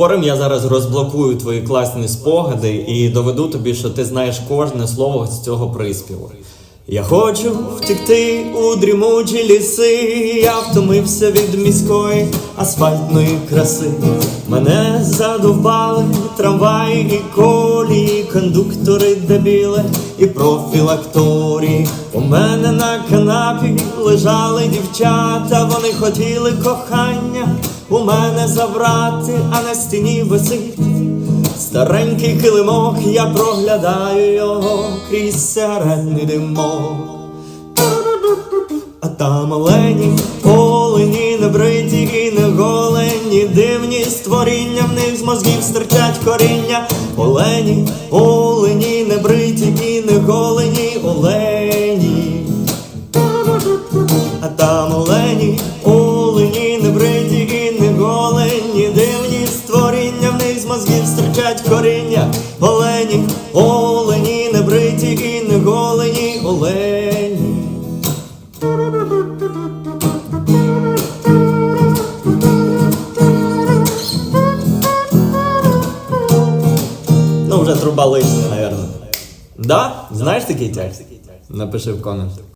Спорим, я зараз розблокую твої класні спогади і доведу тобі, що ти знаєш кожне слово з цього приспіву. Я хочу втекти у дрімучі ліси, я втомився від міської асфальтної краси. Мене задовбали трамваї і колії, кондуктори дебіли і профілакторії. У мене на канапі лежали дівчата, вони хотіли кохання у мене забрати, а на стіні висить Старенький килимок, я проглядаю його крізь сигаретний димок. А там олені, олені, не бриті і не голені, дивні створіння, в них з мозгів стирчать коріння. Олені, олені, не бриті і не голені, олені. А там олені, олені, не бриті і не голені, дивні створіння, в них з мозгів стирчать коріння. Олені, олені, не бриті і не голені, олені. Ну, вже труба лишня, наверное. Да? Знаєш такий текст? Напиши в комент.